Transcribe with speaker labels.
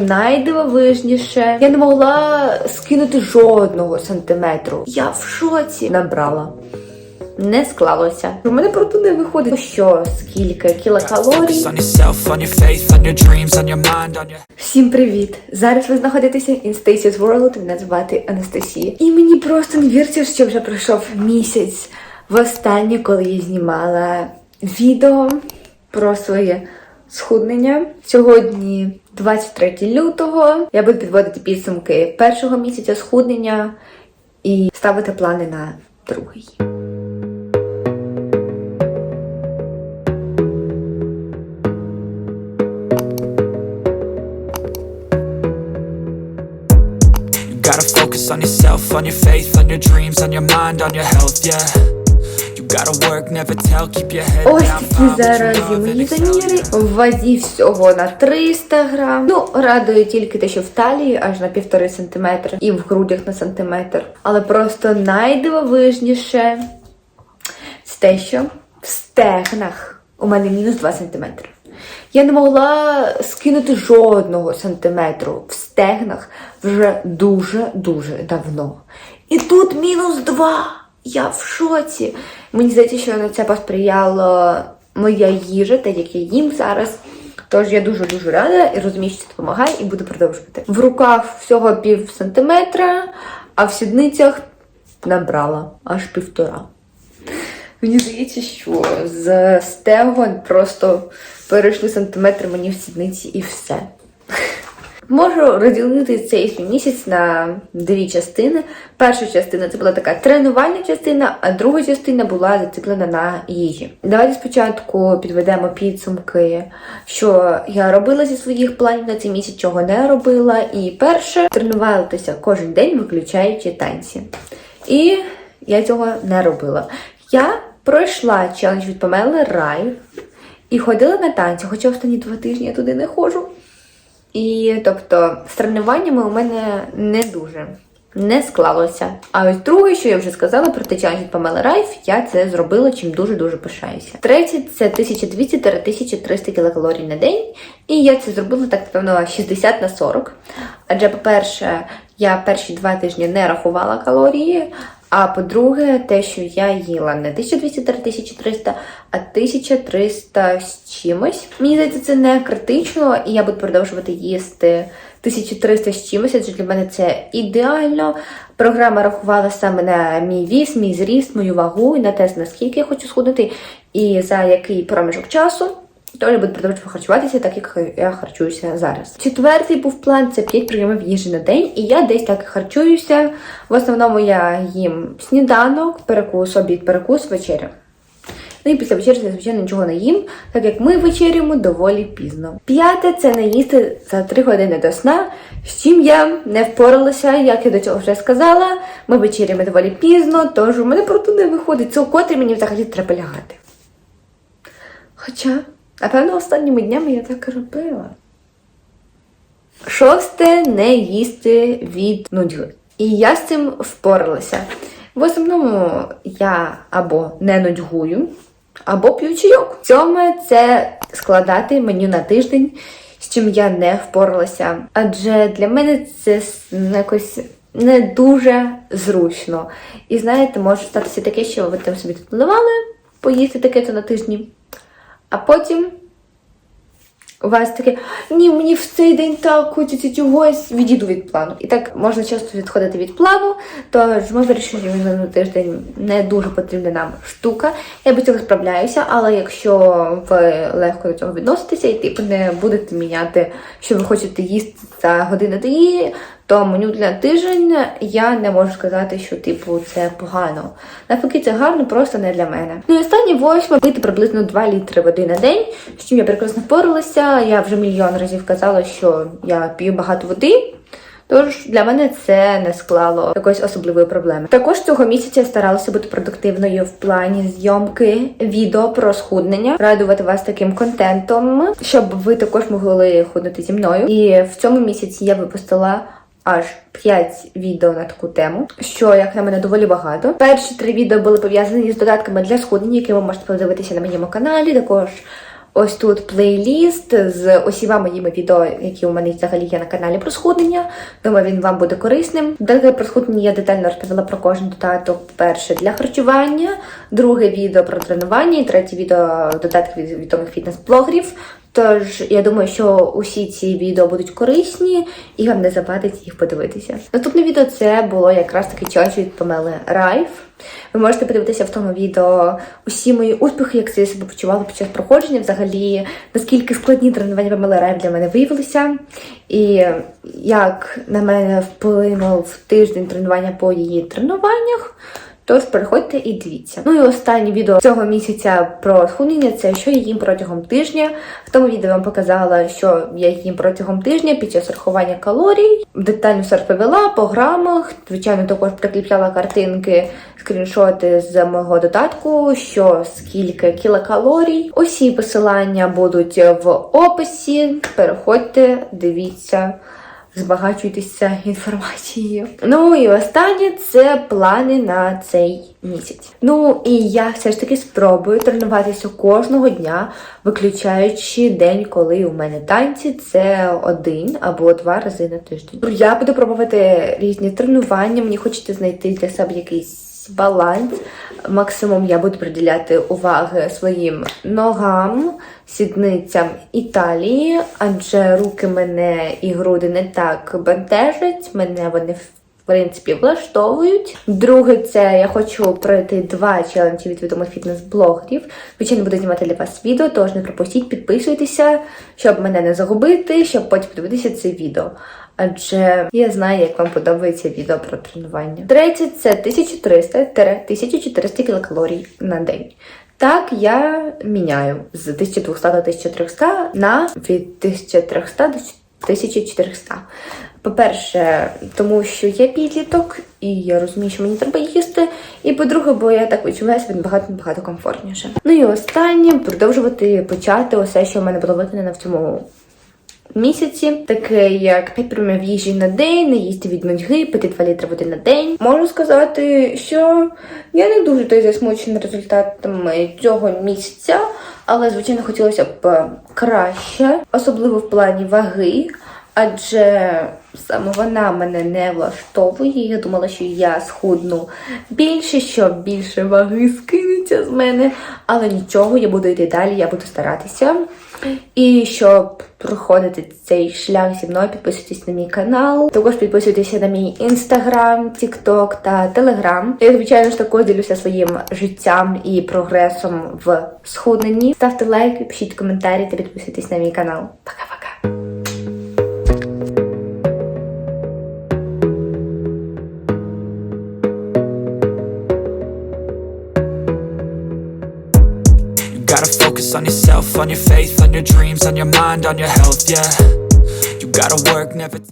Speaker 1: Найдивовижніше, я не могла скинути жодного сантиметру. Я в шоці набрала. Не склалося. У мене просто не виходить. Що, скільки кілокалорій? Всім привіт! Зараз ви знаходитеся в Instasia's World, мене звати Анастасія. І мені просто не віриться, що вже пройшов місяць востаннє, коли я знімала відео про своє схуднення. Сьогодні 23 лютого. Я буду підводити підсумки першого місяця схуднення і ставити плани на другий.
Speaker 2: Gotta focus on yourself, on your faith, on your dreams, on your mind, on your health, yeah.
Speaker 1: Ось такі зараз мої заміри. В вазі всього на 300 грам. Ну, радує тільки те, що в талії аж на півтори сантиметри і в грудях на сантиметр. Але просто найдивовижніше це те, що в стегнах у мене мінус 2 сантиметри. Я не могла скинути жодного сантиметру в стегнах вже дуже-дуже давно. І тут мінус 2. Я в шоці. Мені здається, що на це посприяло моя їжа, те, як я їм зараз. Тож я дуже-дуже рада і розумію, що це допомагає, і буду продовжувати. В руках всього пів сантиметра, а в сідницях набрала аж півтора. Мені здається, що з стегон просто перейшли сантиметри мені в сідниці і все. Можу розділити цей свій місяць на дві частини. Перша частина це була така тренувальна частина, а друга частина була зациклена на їжі. Давайте спочатку підведемо підсумки, що я робила зі своїх планів на цей місяць, чого не робила. І перше тренувалася кожен день, виключаючи танці. І я цього не робила. Я пройшла челендж від Памели Рай і ходила на танці, хоча останні два тижні я туди не ходжу. І тобто з тренуваннями у мене не дуже не склалося. А ось друге, що я вже сказала про те челендж Райф, я це зробила, чим дуже-дуже пишаюся. Третє це 1200-1300 кілокалорій на день. І я це зробила так, напевно, 60 на 40. Адже, по-перше, я перші два тижні не рахувала калорії. А по-друге, те, що я їла не 1200-1300, а 1300 з чимось. Мені здається, це не критично, і я буду продовжувати їсти 1300 з чимось, адже для мене це ідеально. Програма рахувала саме на мій віс, мій зріст, мою вагу, і на те, наскільки я хочу схуднути, і за який проміжок часу. То я буду продовжувати харчуватися, так як я харчуюся зараз. Четвертий був план це 5 прийомів їжі на день, і я десь так харчуюся. В основному я їм сніданок, перекус, обід, перекус, вечеря. Ну і після вечері звичайно, нічого не їм, так як ми вечеряємо доволі пізно. П'яте це не їсти за 3 години до сна, з чим я не впоралася, як я до цього вже сказала. Ми вечеряємо доволі пізно, тож у мене просто не виходить. Котрі мені взагалі треба лягати. Хоча, напевно, останніми днями я так і робила. Шосте не їсти від нудьги. І я з цим впоралася. В основному я або не нудьгую, або п'ю чайок. Сьоме це складати меню на тиждень, з чим я не впоралася. Адже для мене це якось не дуже зручно. І знаєте, може статися таке, що ви там собі тут наливали, поїсти таке-то на тижні, а потім у вас таке, ні, мені в цей день так хочеться чогось, відійду від плану. І так можна часто відходити від плану, тож ми вирішили, що на тиждень не дуже потрібна нам штука. Я без цього справляюся, але якщо ви легко до цього відноситеся і типу не будете міняти, що ви хочете їсти за годину до її, то меню для тиждень я не можу сказати, що типу це погано. Навпаки, це гарно, просто не для мене. Ну і останнє восьме пити приблизно 2 літри води на день, з чим я прекрасно впоралася. Я вже мільйон разів казала, що я п'ю багато води. Тож для мене це не склало якоїсь особливої проблеми. Також цього місяця я старалася бути продуктивною в плані зйомки відео про схуднення, радувати вас таким контентом, щоб ви також могли худнути зі мною. І в цьому місяці я випустила. Аж 5 відео на таку тему, що, як на мене, доволі багато. Перші три відео були пов'язані з додатками для схуднення, які ви можете подивитися на моєму каналі. Також ось тут плейліст з усіма моїми відео, які у мене взагалі є на каналі про схуднення. Думаю, він вам буде корисним. Далі про схуднення я детально розповіла про кожен додаток. Перше для харчування, друге відео про тренування, і третє відео додатки від відомих фітнес-блогерів. Тож я думаю, що усі ці відео будуть корисні і вам не завадить їх подивитися. Наступне відео це було якраз таки челендж від Памели Райф. Ви можете подивитися в тому відео усі мої успіхи, як це я себе почувала під час проходження, взагалі наскільки складні тренування Памели Райф для мене виявилися, і як на мене вплинув тиждень тренування по її тренуваннях. Тож переходьте і дивіться. Ну і останнє відео цього місяця про схуднення це що я їм протягом тижня. В тому відео вам показала, що я їм протягом тижня під час рахування калорій. Детально все розповіла по грамах. Звичайно, також прикріпляла картинки, скріншоти з мого додатку, що скільки кілокалорій. Усі посилання будуть в описі. Переходьте, дивіться збагачуйтеся інформацією. Ну і останнє це плани на цей місяць. Ну і я все ж таки спробую тренуватися кожного дня, виключаючи день, коли у мене танці, це один або два рази на тиждень. Я буду пробувати різні тренування. Мені хочеться знайти для себе якийсь. Баланс. Максимум я буду приділяти уваги своїм ногам, сідницям і талії, адже руки мене і груди не так бентежать, мене вони принципі влаштовують. Друге, це я хочу пройти два челенджі від відомих фітнес-блогерів. Звичайно, буду знімати для вас відео, тож не пропустіть, підписуйтеся, щоб мене не загубити, щоб потім подивитися це відео. Адже я знаю, як вам подобається відео про тренування. Третє це 1300-1400 кілокалорій на день. Так, я міняю з 1200 до 1300 на від 1300 до 1400. По-перше, тому що я підліток, і я розумію, що мені треба їсти. І по-друге, бо я так відчуваю себе набагато-набагато комфортніше. Ну і останнє продовжувати почати усе, що в мене було виконано в цьому місяці, таке як 5 прийомів їжі на день, не їсти від нудьги, пити 2 літри води на день. Можу сказати, що я не дуже той засмучена результатами цього місяця, але звичайно хотілося б краще, особливо в плані ваги. Адже саме вона мене не влаштовує. Я думала, що я схудну більше, що більше ваги скинеться з мене. Але нічого, я буду йти далі, я буду старатися. І щоб проходити цей шлях зі мною, підписуйтесь на мій канал. Також підписуйтеся на мій інстаграм, тікток та телеграм. Я, звичайно ж, також ділюся своїм життям і прогресом в схудненні. Ставте лайки, пишіть коментарі та підписуйтесь на мій канал. Пока-пока!
Speaker 2: On your faith, on your dreams, on your mind, on your health, yeah. You gotta work, never.